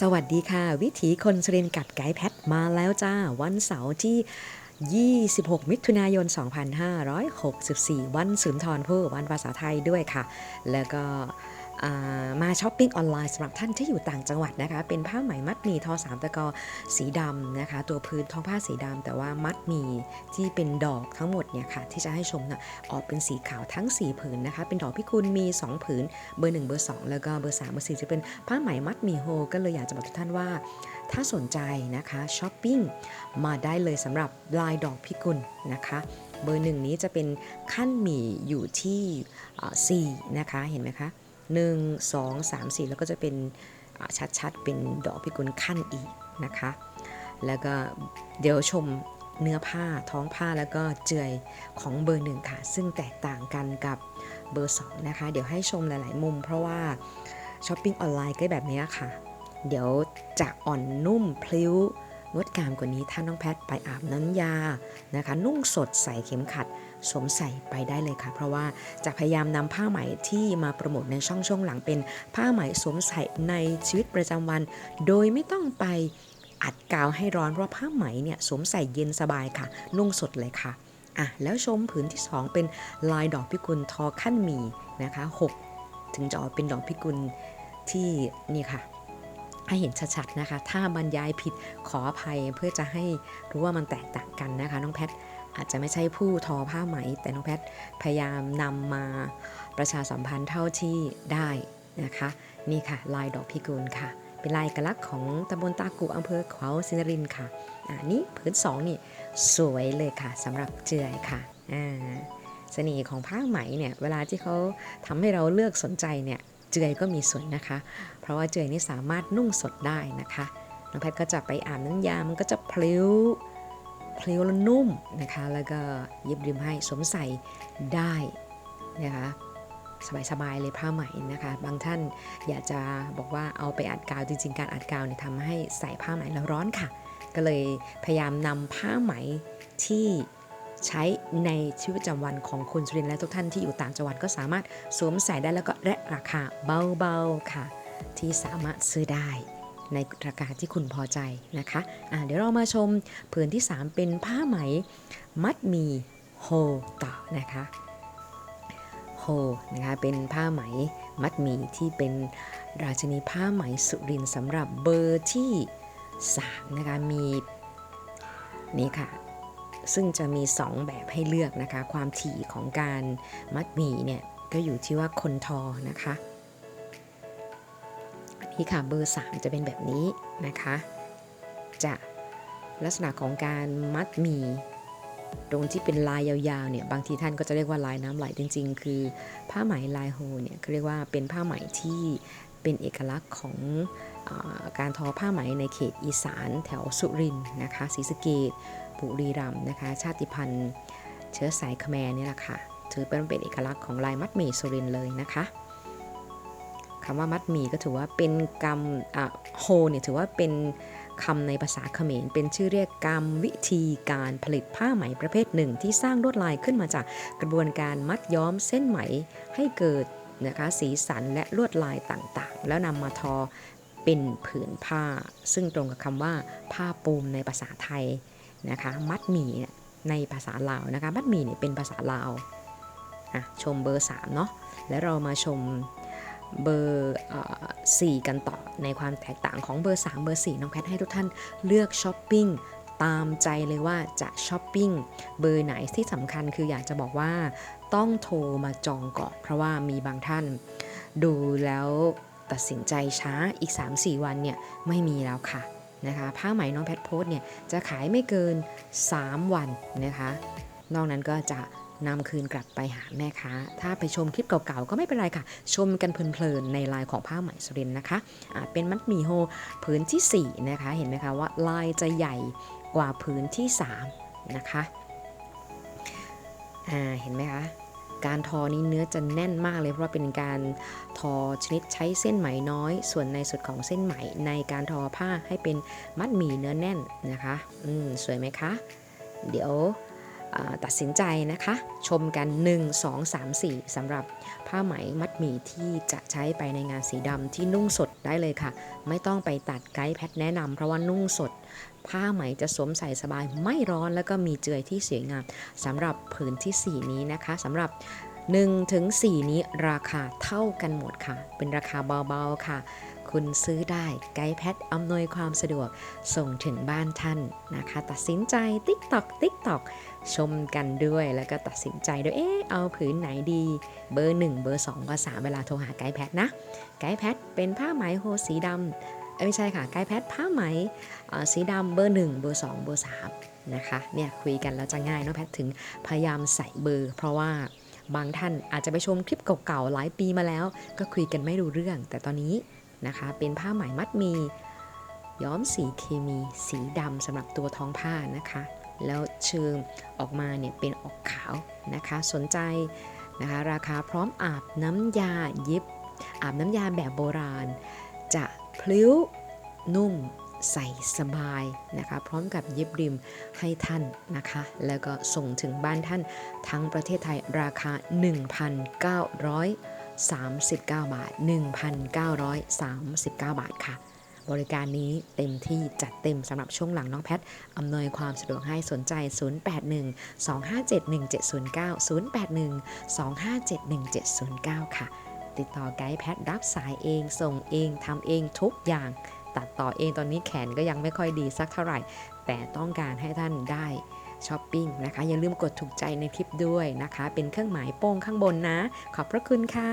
สวัสดีค่ะ วิถีคนสรินกับไกด์แพทมาแล้วจ้า วันเสาร์ที่ 26 มิถุนายน 2564 วันสุนทรภู่วันภาษาไทยด้วยค่ะ แล้วก็ มาช้อปปิ้งออนไลน์สำหรับท่านที่อยู่ต่างจังหวัดนะคะ เป็นผ้าไหมมัดหมี่ทอสามตะกอสีดำนะคะ ตัวพื้นท้องผ้าสีดำแต่ว่ามัดหมี่ที่เป็นดอกทั้งหมดเนี่ยค่ะ ที่จะให้ชมนะออกเป็นสีขาวทั้ง 4 ผืนนะคะ เป็นดอกพิกุลมี 2 ผืน เบอร์ 1 เบอร์ 2 แล้วก็เบอร์ 3 เบอร์ 4 จะเป็นผ้าไหมมัดหมี่โฮ ก็เลยอยากจะบอกทุกท่านว่า ถ้าสนใจนะคะช้อปปิ้งมาได้เลยสำหรับลายดอกพิกุลนะคะเบอร์หนึ่งนี้จะเป็นขั้นหมี่อยู่ที่อ่า4นะคะเห็นไหมคะ 1 2 3 4 แล้วก็จะเป็นชัดๆ เป็นดอกพิกุลขั้นอีกนะคะ แล้วก็เดี๋ยวชมเนื้อผ้าท้องผ้าแล้วก็เจือยของเบอร์หนึ่งค่ะ ซึ่งแตกต่างกันกับเบอร์2นะคะ เดี๋ยวให้ชมหลาย ๆ มุม เพราะว่าช้อปปิ้งออนไลน์ก็แบบนี้ค่ะ เดี๋ยวจะอ่อนนุ่มพลิ้วงดงามกว่านี้ถ้าน้องแพทไปอาบน้ำยานะคะ นุ่งสดใส่เข็มขัด สวมใส่ไปได้เลยค่ะ เพราะว่าจะพยายามนำผ้าไหมที่มาโปรโมทในช่องช่วงหลังเป็นผ้าไหมสวมใส่ในชีวิตประจำวัน โดยไม่ต้องไปอัดกาวให้ร้อนเพราะผ้าไหมเนี่ยสวมใส่เย็นสบายค่ะ นุ่งสดเลยค่ะอะแล้วชมผืนที่ 2 เป็นลายดอกพิกุลทอขั้นหมีนะคะ 6 ถึงจะออกเป็นดอกพิกุลที่นี่ค่ะให้เห็นชัดๆนะคะ ถ้าบรรยายผิดขออภัยเพื่อจะให้รู้ว่ามันแตกต่างกันนะคะ น้องแพท อาจจะไม่ใช่ผู้ทอผ้าไหม แต่น้องแพทพยายามนำมาประชาสัมพันธ์เท่าที่ได้นะคะ นี่ค่ะ ลายดอกพิกุลค่ะ เป็นลายเอกลักษณ์ของตำบลตากุอำเภอเขาสินรินค่ะอ่านี่ผืนสองนี่สวยเลยค่ะสำหรับเจือยค่ะอ่าเสน่ห์ของผ้าไหมเนี่ยเวลาที่เขาทำให้เราเลือกสนใจเนี่ยเจือยก็มีส่วนนะคะ เพราะว่าเจือยนี่สามารถนุ่งสดได้นะคะน้องแพทย์ก็จะไปอาบน้ำยามันก็จะพลิ้ว พลิ้วแล้วนุ่มนะคะ แล้วก็เย็บริมให้สวมใส่ได้นะคะสบายๆเลยผ้าไหมนะคะ บางท่านอยากจะบอกว่าเอาไปอัดกาวจริง ๆ การอัดกาวเนี่ยทำให้ใส่ผ้าไหมแล้วร้อนค่ะ ก็เลยพยายามนำผ้าไหมที่ใช้ในชีวิตประจำวันของคนสุรินและทุกท่านที่อยู่ต่างจังหวัดก็สามารถสวมใส่ได้แล้วก็และราคาเบาๆค่ะ ที่สามารถซื้อได้ ในราคาที่คุณพอใจนะคะะเดี๋ยวเรามาชมผืนที่ 3 เป็นผ้าไหมมัดมีโฮต่อนะคะโฮนะคะเป็นผ้าไหมมัดมีที่เป็นราชินีผ้าไหมสุรินสำหรับเบอร์ที่3นะคะมีนี่ค่ะซึ่งจะมี 2 แบบให้เลือกนะคะ ความถี่ของการมัดหมี่เนี่ย ก็อยู่ที่ว่าคนทอนะคะ นี่ค่ะเบอร์3จะเป็นแบบนี้นะคะจะลักษณะของการมัดมีตรงที่เป็นลายยาวๆเนี่ยบางทีท่านก็จะเรียกว่าลายน้ำไหลจริง ๆ คือผ้าไหมลายโฮเนี่ยเขาเรียกว่าเป็นผ้าไหมที่เป็นเอกลักษณ์ของอการทอผ้าไหมในเขตอีสานแถวสุรินทร์นะคะศรีสะเกดบุรีรัมนะคะ ชาติพันธุ์ เชื้อสายคแมรนี่แหละค่ะถือเป็นเป็นเอกลักษณ์ของลายมัดหมี่สุรินทร์เลยนะคะ คำว่ามัดหมี่ก็ถือว่าเป็นกรรมโฮเนี่ยถือว่าเป็นคำในภาษาเขมร เป็นชื่อเรียกกรรมวิธีการผลิตผ้าไหมประเภทหนึ่ง ที่สร้างลวดลายขึ้นมาจากกระบวนการมัดย้อมเส้นไหมให้เกิดนะคะสีสันและลวดลายต่างๆ แล้วนำมาทอเป็นผืนผ้า ซึ่งตรงกับคำว่าผ้าปูมในภาษาไทยนะคะมัดหมี่ในภาษาลาวนะคะมัดหมี่เนี่ยเป็นภาษาลาวอะชมเบอร์3เนาะแล้วเรามาชม เบอร์สี่กันต่อในความแตกต่างของเบอร์ 3 เบอร์ 4 น้องแพทให้ทุกท่านเลือกช้อปปิ้งตามใจเลยว่าจะช้อปปิ้งเบอร์ไหนที่สำคัญคืออยากจะบอกว่าต้องโทรมาจองก่อน เพราะว่ามีบางท่าน ดูแล้วตัดสินใจช้าอีก 3-4 วันเนี่ยไม่มีแล้วค่ะนะคะผ้าไหมน้องแพทโพสเนี่ยจะขายไม่เกิน 3 วันนะคะ นอกนั้นก็จะ นำคืนกลับไปหาแม่ค้า ถ้าไปชมคลิปเก่าๆ ก็ไม่เป็นไรค่ะ ชมกันเพลินๆในลายของผ้าไหมสุรินนะคะะเป็นมัดหมี่โฮผืนที่ 4 นะคะ เห็นไหมคะว่าลายจะใหญ่กว่าผืนที่ 3 นะคะเห็นไหมคะการทอนี้เนื้อจะแน่นมากเลยเพราะว่าเป็นการทอชนิดใช้เส้นไหมน้อย ส่วนในสุดของเส้นไหมในการทอผ้าให้เป็นมัดหมี่เนื้อแน่นนะคะ อืมสวยไหมคะ เดี๋ยว ตัดสินใจนะคะ ชมกัน 1 2 3 4สำหรับผ้าไหมมัดหมี่ที่จะใช้ไปในงานสีดำที่นุ่งสดได้เลยค่ะ ไม่ต้องไปตัดไกด์แพทแนะนำเพราะว่านุ่งสด ผ้าไหมจะสวมใส่สบายไม่ร้อนแล้วก็มีเจือยที่สวยงามสำหรับผืนทีสี่ 4 นี้นะคะสำหรับ1ถึง4นี้ราคาเท่ากันหมดค่ะ เป็นราคาเบาๆค่ะ คุณซื้อได้ไกด์แพทอำนวยความสะดวกส่งถึงบ้านท่านนะคะ ตัดสินใจ TikTok TikTok ชมกันด้วยแล้วก็ตัดสินใจด้วยเอ๊ะเอาผืนไหนดีเบอร์ 1 เบอร์ 2 เบอร์ 3 เวลาโทรหาไกด์แพทนะไกด์แพทเป็นผ้าไหมโฮสีดำเอ้ยไม่ใช่ค่ะไกด์แพทผ้าไหมสีดำเบอร์ 1 เบอร์ 2 เบอร์ 3 นะคะเนี่ยคุยกันแล้วจะง่ายเนาะแพทถึงพยายามใส่เบอร์ เพราะว่าบางท่านอาจจะไปชมคลิปเก่าๆหลายปีมาแล้ว ก็คุยกันไม่รู้เรื่อง แต่ตอนนี้ นะคะ เป็นผ้าไหมมัดมีย้อมสีเคมีสีดำสำหรับตัวท้องผ้านะคะ แล้วเชิงออกมาเนี่ยเป็นออกขาวนะคะ สนใจนะคะ ราคาพร้อมอาบน้ำยาเย็บ อาบน้ำยาแบบโบราณ จะพลิ้วนุ่มใส่สบายนะคะ พร้อมกับเย็บริมให้ท่านนะคะ แล้วก็ส่งถึงบ้านท่านทั้งประเทศไทยราคา 39 บาท 1,939 บาทค่ะ บริการนี้เต็มที่จัดเต็มสำหรับช่วงหลังน้องแพท อำนวยความสะดวกให้สนใจ 081 257 1709 081 257 1709 ค่ะ ติดต่อไกด์แพทรับสายเอง ส่งเองทำเองทุกอย่าง ตัดต่อเองตอนนี้แขนก็ยังไม่ค่อยดีสักเท่าไหร่ แต่ต้องการให้ท่านได้ ช้อปปิ้งนะคะ อย่าลืมกดถูกใจในคลิปด้วยนะคะ เป็นเครื่องหมายโป้งข้างบนนะ ขอบพระคุณค่ะ